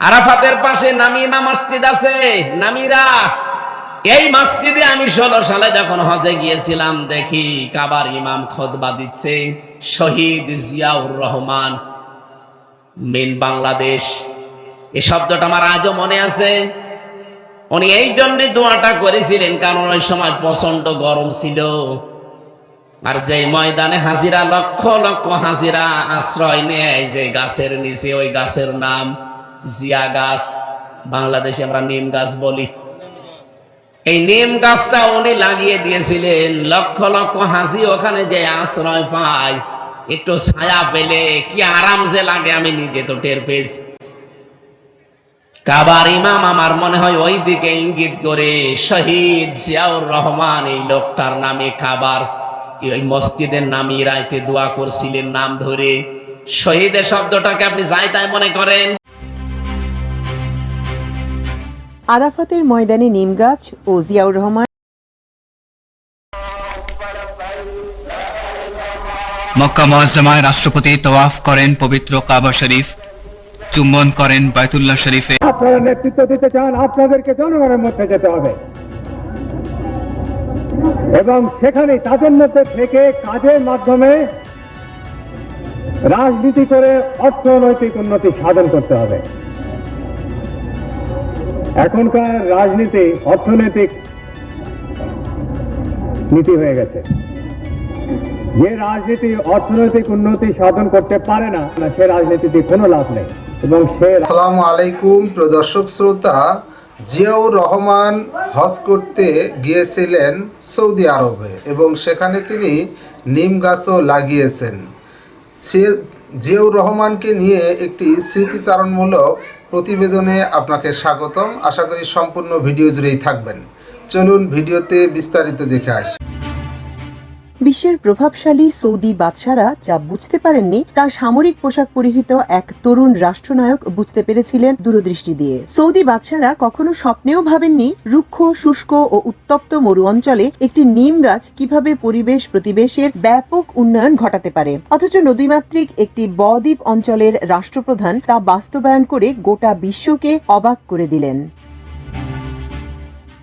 আরাফাতের পাশে নামিমা মসজিদ আছে। নামিরা, এই মসজিদে আমি ষোলো সালে যখন হজে গিয়েছিলাম, দেখি কাবার ইমাম খতবা দিচ্ছে, শহীদ জিয়াউর রহমান, মেন বাংলাদেশ। এই শব্দটা আমার আজও মনে আছে। উনি এই জন্যে দোয়াটা করেছিলেন, কারণ ওই সময় প্রচণ্ড গরম ছিল। আর যে ময়দানে হাজিরা, লক্ষ লক্ষ হাজিরা আশ্রয় নেয়, যে গাছের নিচে, ওই গাছের নাম জিয়া গাছ, বাংলাদেশে আমরা নিম গাছ বলি। এই নিম গাছটা উনি লাগিয়ে দিয়েছিলেন, লক্ষ লক্ষ হাসি ওখানে যে আশ্রয় পায়। একটু ছায়া পেলে কি আরাম যে লাগে, আমি নিজে তো টের পেয়েছি। কাবার ইমাম আমার মনে হয় ওই দিকে ইঙ্গিত করে, শহীদ জিয়াউর রহমান এই লোকটার নামে কাবার ওই মসজিদের নামে রাইতে দোয়া করছিলেন নাম ধরে। শহীদের শব্দটাকে আপনি যাই তাই মনে করেন? আরাফাতের ময়দানে নিমগাছ ও জিয়াউর রহমান মক্কা মহাজমায় রাষ্ট্রপতি তোয়াফ করেন পবিত্র কাবা শরীফ চুম্বন করেন বাইতুল্লাহ শরীফে। আপনারা নেতৃত্ব দিতে চান আপনাদেরকে জনগণের মধ্যে যেতে হবে। এবং সেখানে তাদের মধ্যে থেকে কাজের মাধ্যমে রাজনীতি করে অর্থনৈতিক উন্নতি সাধন করতে হবে। এখনকার রাজনীতি, অর্থনৈতিক নীতি হয়ে গেছে। যে রাজনীতি, অর্থনৈতিক উন্নতি সাধন করতে পারে না, সে রাজনীতিতে কোনো লাভ নেই। এবং সে আসসালামু আলাইকুম প্রদর্শক শ্রোতা। জিয়াউর রহমান হজ করতে গিয়েছিলেন সৌদি আরবে এবং সেখানে তিনি নিম গাছও লাগিয়েছেন। সে জিয়াউর রহমানকে নিয়ে একটি স্মৃতিচারণমূলক প্রতিবেদনে আপনাকে স্বাগতম। আশা করি সম্পূর্ণ ভিডিও জুড়েই থাকবেন। চলুন ভিডিওতে বিস্তারিত দেখে আসি। বিশ্বের প্রভাবশালী সৌদি বাদশারা যা বুঝতে পারেননি তা সামরিক পোশাক পরিহিত এক তরুণ রাষ্ট্রনায়ক বুঝতে পেরেছিলেন দূরদৃষ্টি দিয়ে। সৌদি বাদশারা কখনো স্বপ্নেও ভাবেননি রুক্ষ, শুষ্ক ও উত্তপ্ত মরু অঞ্চলে একটি নিম গাছ কীভাবে পরিবেশ প্রতিবেশের ব্যাপক উন্নয়ন ঘটাতে পারে। অথচ নদীমাতৃক একটি বদ্বীপ অঞ্চলের রাষ্ট্রপ্রধান তা বাস্তবায়ন করে গোটা বিশ্বকে অবাক করে দিলেন।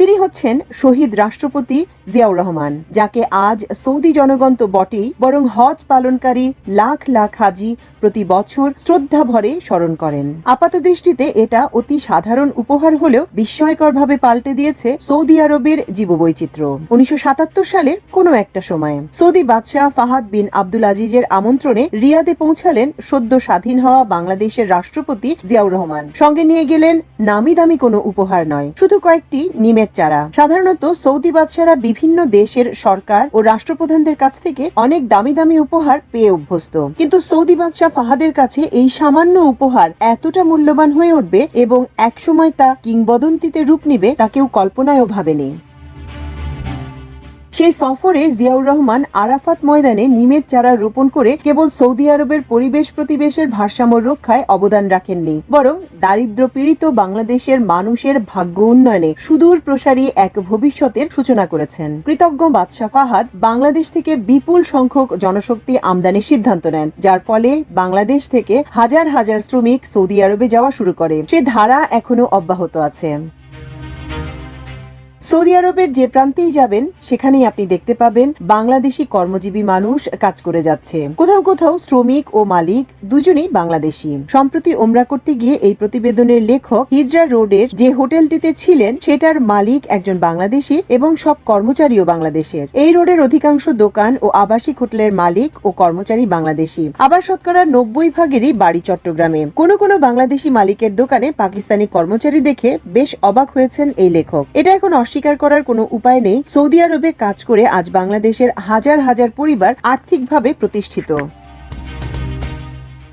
তিনি হচ্ছেন শহীদ রাষ্ট্রপতি জিয়াউর রহমান, যাকে আজ সৌদি জনগণ তো বটেই, বরং হজ পালনকারী লাখ লাখ হাজি প্রতি বছর শ্রদ্ধা ভরে স্মরণ করেন। আপাত দৃষ্টিতে এটা অতি সাধারণ উপহার হলেও বিস্ময়করভাবে পাল্টে দিয়েছে সৌদি আরবের জীববৈচিত্র্য। উনিশশো সাতাত্তর সালের কোনো একটা সময়ে সৌদি বাদশাহ ফাহাদ বিন আব্দুল আজিজের আমন্ত্রণে রিয়াদে পৌঁছালেন সদ্য স্বাধীন হওয়া বাংলাদেশের রাষ্ট্রপতি জিয়াউর রহমান। সঙ্গে নিয়ে গেলেন নামি দামি কোনো উপহার নয়, শুধু কয়েকটি নিমের চারা সাধারণত সৌদি বাদশারা বিভিন্ন দেশের সরকার ও রাষ্ট্রপ্রধানদের কাছ থেকে অনেক দামি দামি উপহার পেয়ে অভ্যস্ত। কিন্তু সৌদি বাদশাহ ফাহাদের কাছে এই সামান্য উপহার এতটা মূল্যবান হয়ে উঠবে এবং একসময় তা কিংবদন্তিতে রূপ নিবে তা কেউ কল্পনায়ও ভাবেনি। সেই সফরে জিয়াউর রহমান আরাফাত ময়দানে নিমের চারা রোপণ করে কেবল সৌদি আরবের পরিবেশ প্রতিবেশের ভারসাম্য রক্ষায় অবদান রাখেননি, বরং দারিদ্র পীড়িত বাংলাদেশের মানুষের ভাগ্য উন্নয়নে সুদূর প্রসারী এক ভবিষ্যতের সূচনা করেছেন। কৃতজ্ঞ বাদশাহ ফাহাদ বাংলাদেশ থেকে বিপুল সংখ্যক জনশক্তি আমদানির সিদ্ধান্ত নেন, যার ফলে বাংলাদেশ থেকে হাজার হাজার শ্রমিক সৌদি আরবে যাওয়া শুরু করে। সে ধারা এখনও অব্যাহত আছে। সৌদি আরবের যে প্রান্তেই যাবেন, সেখানেই আপনি দেখতে পাবেন বাংলাদেশি কর্মজীবী মানুষ কাজ করে যাচ্ছে। কোথাও কোথাও শ্রমিক ও মালিক দুজনেই বাংলাদেশি। সম্প্রতি ওমরা করতে গিয়ে এই প্রতিবেদনের লেখক হিজরা রোডের যে হোটেলটিতে ছিলেন, সেটার মালিক একজন বাংলাদেশি এবং সব কর্মচারীও বাংলাদেশের। এই রোডের অধিকাংশ দোকান ও আবাসিক হোটেলের মালিক ও কর্মচারী বাংলাদেশি। আবার শতকরা নব্বই ভাগেরই বাড়ি চট্টগ্রামে। কোনো কোনো বাংলাদেশি মালিকের দোকানে পাকিস্তানি কর্মচারী দেখে বেশ অবাক হয়েছেন এই লেখক। এটা এখন অস্বীকার করার কোনো উপায় নেই। সৌদি আরবে কাজ করে আজ বাংলাদেশের হাজার হাজার পরিবার আর্থিকভাবে প্রতিষ্ঠিত।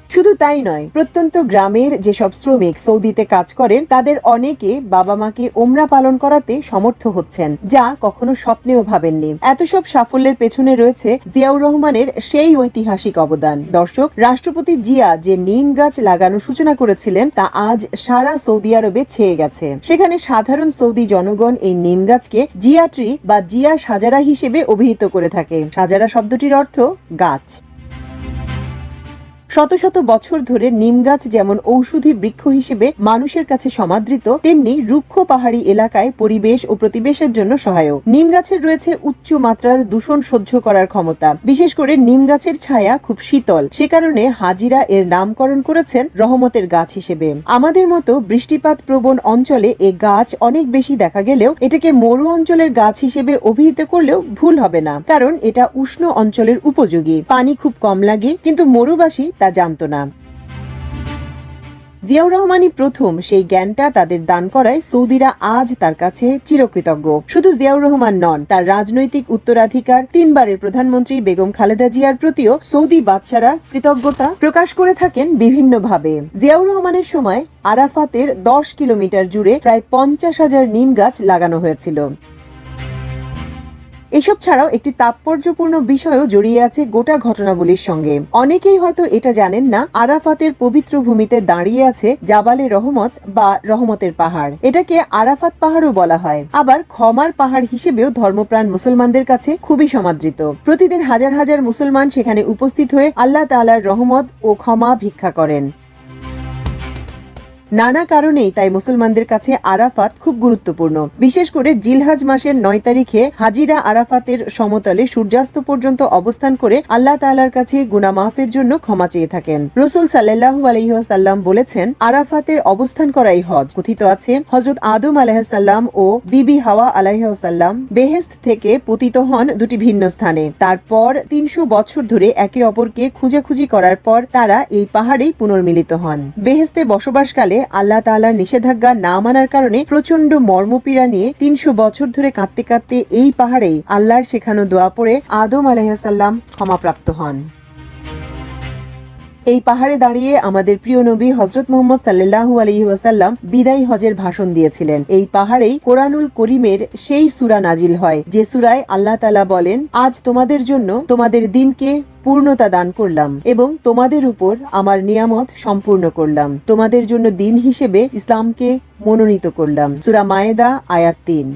শুধু তাই নয়, প্রত্যন্ত গ্রামের যেসব শ্রমিক সৌদিতে কাজ করেন, তাদের অনেকে বাবা মাকে ওমরা পালন করাতে সমর্থ হচ্ছেন, যা কখনো স্বপ্নেও ভাবেননি। এত সব সাফল্যের পেছনে রয়েছে জিয়াউর রহমানের সেই ঐতিহাসিক অবদান। দর্শক, রাষ্ট্রপতি জিয়া যে নিম গাছ লাগানো সূচনা করেছিলেন, তা আজ সারা সৌদি আরবে ছেয়ে গেছে। সেখানে সাধারণ সৌদি জনগণ এই নিম গাছকে জিয়া ট্রি বা জিয়া সাজারা হিসেবে অভিহিত করে থাকে। সাজারা শব্দটির অর্থ গাছ। শত শত বছর ধরে নিম গাছ যেমন ঔষধি বৃক্ষ হিসেবে মানুষের কাছে সমাদৃত, তেমনি রুক্ষ পাহাড়ি এলাকায় পরিবেশ ও প্রতিবেশের জন্য সহায়ক। নিম গাছের রয়েছে উচ্চ মাত্রার দূষণ সহ্য করার ক্ষমতা। বিশেষ করে নিম গাছের ছায়া খুব শীতল। সে কারণে হাজিরা এর নামকরণ করেছেন রহমতের গাছ হিসেবে। আমাদের মতো বৃষ্টিপাত প্রবণ অঞ্চলে এ গাছ অনেক বেশি দেখা গেলেও এটাকে মরু অঞ্চলের গাছ হিসেবে অভিহিত করলেও ভুল হবে না। কারণ এটা উষ্ণ অঞ্চলের উপযোগী। পানি খুব কম লাগে, কিন্তু মরুবাসী তা জানত না। জিয়াউর রহমানই প্রথম সেই জ্ঞানটা তাদের দান করায় সৌদিরা আজ তার কাছে চিরকৃতজ্ঞ। শুধু জিয়াউর রহমান নন, তার রাজনৈতিক উত্তরাধিকার, তিনবারের প্রধানমন্ত্রী বেগম খালেদা জিয়ার প্রতিও সৌদি বাদশারা কৃতজ্ঞতা প্রকাশ করে থাকেন বিভিন্নভাবে। জিয়াউর রহমানের সময় আরাফাতের দশ কিলোমিটার জুড়ে প্রায় পঞ্চাশ হাজার নিম গাছ লাগানো হয়েছিল। এসব ছাড়াও একটি তাৎপর্যপূর্ণ বিষয়ও জড়িয়ে আছে গোটা ঘটনাবলীর সঙ্গে। অনেকেই হয়তো এটা জানেন না, আরাফাতের পবিত্র ভূমিতে দাঁড়িয়ে আছে জাবালে রহমত বা রহমতের পাহাড়। এটাকে আরাফাত পাহাড়ও বলা হয়। আবার ক্ষমার পাহাড় হিসেবেও ধর্মপ্রাণ মুসলমানদের কাছে খুবই সমাদৃত। প্রতিদিন হাজার হাজার মুসলমান সেখানে উপস্থিত হয়ে আল্লাহ তাআলার রহমত ও ক্ষমা ভিক্ষা করেন। নানা কারণেই তাই মুসলমানদের কাছে আরাফাত খুব গুরুত্বপূর্ণ। বিশেষ করে জিলহাজ মাসের নয় তারিখে হাজিরা আরাফাতের সমতলে সূর্যাস্ত পর্যন্ত অবস্থান করে আল্লাহ তাআলার কাছে গুনা মাফের জন্য ক্ষমা চেয়ে থাকেন। রসুল সাল্লাহু আলহিহাসাল্লাম বলেছেন, আরাফাতের অবস্থান করাই হজ। কথিত আছে হজরত আদম আলাইসাল্লাম ও বিবি হাওয়া আলাইহাসাল্লাম বেহেস্ত থেকে পতিত হন দুটি ভিন্ন স্থানে। তারপর তিনশো বছর ধরে একে অপরকে খুঁজাখুঁজি করার পর তারা এই পাহাড়েই পুনর্মিলিত হন। বেহেস্তে বসবাসকালে আল্লাহ তালার নিষেধাজ্ঞা না মানার কারণে প্রচণ্ড মর্মপীড়া নিয়ে তিনশো বছর ধরে কাঁদতে কাঁদতে এই পাহাড়ে আল্লাহর শেখানো দোয়া পড়ে আদম আলাইসাল্লাম ক্ষমাপ্রাপ্ত হন। এই পাহাড়ে দাঁড়িয়ে আমাদের প্রিয় নবী হজরত মোহাম্মদ সাল্লাল্লাহু আলাইহি ওয়াসাল্লাম বিদায়ী হজের ভাষণ দিয়েছিলেন। এই পাহাড়েই কোরআনুল করিমের সেই সুরা নাজিল হয়, যে সূরায় আল্লাহ তাআলা বলেন, আজ তোমাদের জন্য তোমাদের দিনকে পূর্ণতা দান করলাম এবং তোমাদের উপর আমার নিয়ামত সম্পূর্ণ করলাম। তোমাদের জন্য দিন হিসেবে ইসলামকে মনোনীত করলাম। সুরা মায়েদা, আয়াত তিন।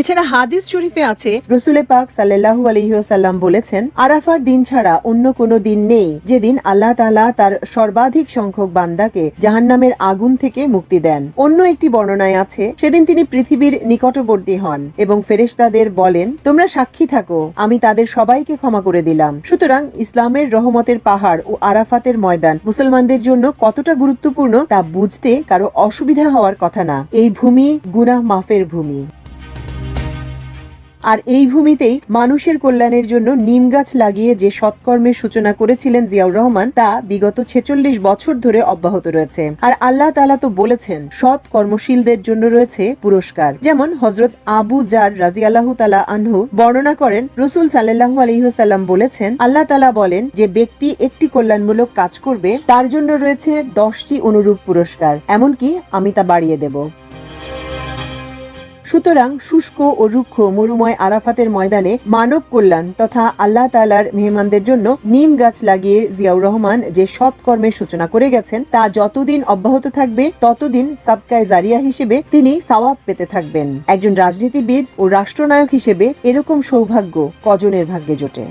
এছাড়া হাদিস শরীফে আছে, রসুলে পাক সাল্লাল্লাহু আলহিহাসাল্লাম বলেছেন, আরাফার দিন ছাড়া অন্য কোনো দিন নেই, যেদিন আল্লাহ তাআলা তার সর্বাধিক সংখ্যক বান্দাকে জাহান্নামের আগুন থেকে মুক্তি দেন। অন্য একটি বর্ণনায় আছে, সেদিন তিনি পৃথিবীর নিকটবর্তী হন এবং ফেরেশতাদের বলেন, তোমরা সাক্ষী থাকো, আমি তাদের সবাইকে ক্ষমা করে দিলাম। সুতরাং ইসলামের রহমতের পাহাড় ও আরাফাতের ময়দান মুসলমানদের জন্য কতটা গুরুত্বপূর্ণ তা বুঝতে কারও অসুবিধা হওয়ার কথা না। এই ভূমি গুনাহ মাফের ভূমি। আর এই ভূমিতেই মানুষের কল্যাণের জন্য নিম গাছ লাগিয়ে যে সৎকর্মের সূচনা করেছিলেন জিয়াউর রহমান, তা বিগত ছেচল্লিশ বছর ধরে অব্যাহত রয়েছে। আর আল্লাহ তালা তো বলেছেন, সৎ কর্মশীলদের জন্য রয়েছে পুরস্কার। যেমন হজরত আবু জার রাজি আল্লাহ তালা আনহু বর্ণনা করেন, রসুল সাল্লাহু আলহিহাল্লাম বলেছেন, আল্লাহ তালা বলেন যে ব্যক্তি একটি কল্যাণমূলক কাজ করবে, তার জন্য রয়েছে দশটি অনুরূপ পুরস্কার, এমনকি আমি তা বাড়িয়ে দেব। সুতরাং শুষ্ক ও রুক্ষ মরুময় আরাফাতের ময়দানে মানব কল্যাণ তথা আল্লাহ তালার মেহমানদের জন্য নিম গাছ লাগিয়ে জিয়াউর রহমান যে সৎকর্মের সূচনা করে গেছেন, তা যতদিন অব্যাহত থাকবে, ততদিন সাদকায় জারিয়া হিসেবে তিনি সাওয়াব পেতে থাকবেন। একজন রাজনীতিবিদ ও রাষ্ট্রনায়ক হিসেবে এরকম সৌভাগ্য কজনের ভাগ্যে জোটে?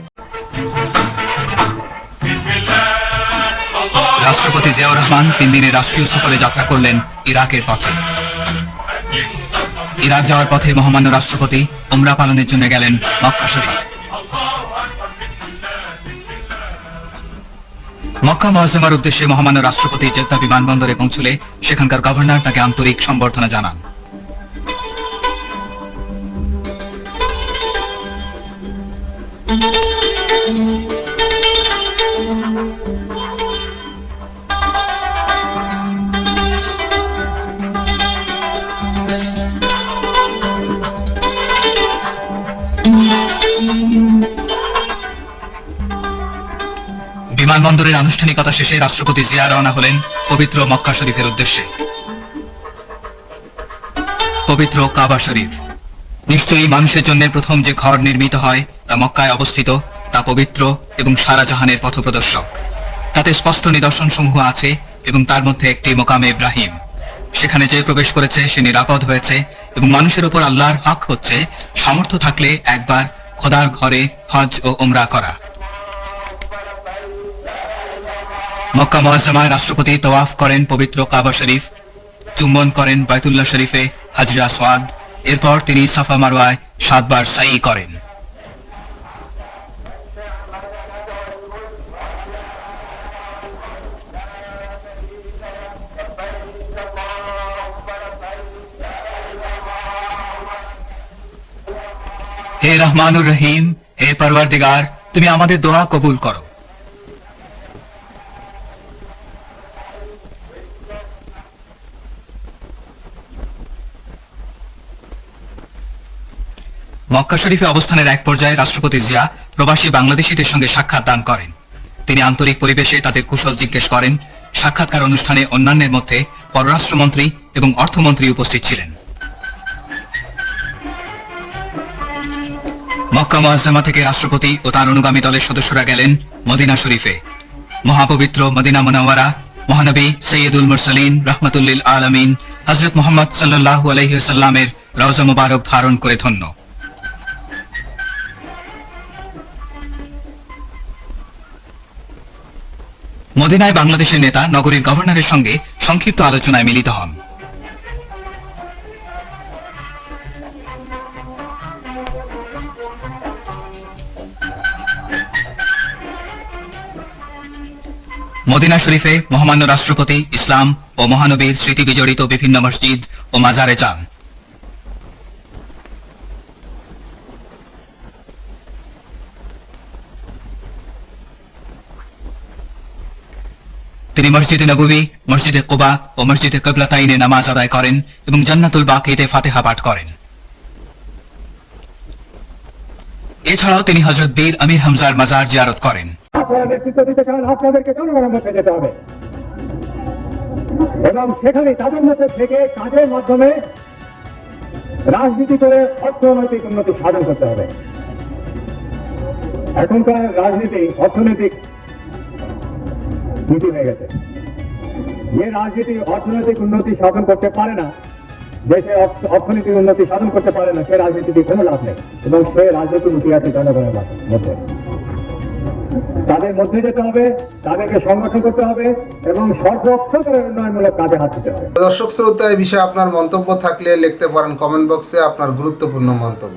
রাষ্ট্রপতি জিয়াউর রহমান তিন দিনের রাষ্ট্রীয় সফরে যাত্রা করলেন ইরাকের পথে। ইরাক যাওয়ার পথে মহামান্য রাষ্ট্রপতি উমরা পালনের জন্য গেলেন মক্কা শরীফ। মক্কা মহাসমার উদ্দেশ্যে মহামান্য রাষ্ট্রপতি জেদ্দা বিমানবন্দরে পৌঁছলে সেখানকার গভর্নর তাকে আন্তরিক সম্বর্ধনা জানান। বিমানবন্দরের আনুষ্ঠানিকতা শেষে রাষ্ট্রপতি জিয়া রওনা হলেন পবিত্র মক্কা শরীফের উদ্দেশ্যে। পবিত্র কাবা শরীফ। নিশ্চয়ই মানুষের জন্য প্রথম যে ঘর নির্মিত হয় তা মক্কায় অবস্থিত, তা পবিত্র এবং সারা জাহানের পথপ্রদর্শক। তাতে স্পষ্ট নিদর্শন সমূহ আছে এবং তার মধ্যে একটি মোকামে ইব্রাহিম। সেখানে যে প্রবেশ করেছে সে নিরাপদ হয়েছে এবং মানুষের উপর আল্লাহর হক হচ্ছে সামর্থ্য থাকলে একবার খোদার ঘরে হজ ও ওমরা করা। মক্কা মহাসমায় রাষ্ট্রপতি তওয়াফ করেন পবিত্র কাবা শরীফ, চুম্বন করেন বাইতুল্লাহ শরীফে হাজরা সোয়াদ, এরপর তিনি সাফা মারওয়ায় সাতবার সাই করেন। হে রহমানুর রহিম, হে পরওয়ারদিগার, তুমি আমাদের দোয়া কবুল করো। মক্কা শরীফে অবস্থানের এক পর্যায়ে রাষ্ট্রপতি জিয়া প্রবাসী বাংলাদেশিদের সঙ্গে সাক্ষাৎ দান করেন। তিনি আন্তরিক পরিবেশে তাদের কুশল জিজ্ঞেস করেন। সাক্ষাৎকার অনুষ্ঠানে অন্যান্যের মধ্যে পররাষ্ট্রমন্ত্রী এবং অর্থমন্ত্রী উপস্থিত ছিলেন। মক্কা মুআজ্জামা থেকে রাষ্ট্রপতি ও তার অনুগামী দলের সদস্যরা গেলেন মদিনা শরীফে। মহাপবিত্র মদিনা মুনাওয়ারা, মহানবী সৈয়দুল মুরসালিন রহমাতুল্লিল আলামিন, হযরত মোহাম্মদ সাল্লাল্লাহু আলাইহি ওয়াসাল্লামের রওজা মুবারক ধারণ করে ধন্য। মদিনায় বাংলাদেশের নেতা, নগরীর গভর্নরের সঙ্গে সংক্ষিপ্ত আলোচনায় মিলিত হন। মদিনা শরীফে মহামান্য রাষ্ট্রপতি, ইসলাম ও মহানবীর স্মৃতি বিজড়িত বিভিন্ন মসজিদ ও মাজারে যান। তিনি মসজিদে নববী, মসজিদে কুবা ও মসজিদে কবলাতাইনে নামাজ আদায় করেন এবং জান্নাতুল বাকিতে ফাতেহা পাঠ করেন। এছাড়াও তিনি হজরত বীর আমির হামজার মাজার জিয়ারত করেন। এবং সেখানে তাদের মধ্যে থেকে কাজের মাধ্যমে রাজনীতি করে অর্থনৈতিক উন্নতি সাধন করতে হবে। এখনকার রাজনীতি অর্থনৈতিক নীতি হয়ে গেছে। যে রাজনীতি অর্থনৈতিক উন্নতি সাধন করতে পারে না দেশে অর্থ- অর্থনৈতিক উন্নতি সাধন করতে পারে না, সে রাজনীতিতে কোনো লাভ নেই এবং সে রাজনীতি উঠে আছে জনগণের মধ্যে। তাদের মধ্যে যেতে হবে, তাদেরকে সংগঠন করতে হবে এবং সর্বক্ষেত্রে উন্নয়নমূলক কাজে হাত দিতে হবে। দর্শক শ্রোতা, এই বিষয়ে আপনার মন্তব্য থাকলে লিখতে পারেন কমেন্ট বক্সে আপনার গুরুত্বপূর্ণ মন্তব্য।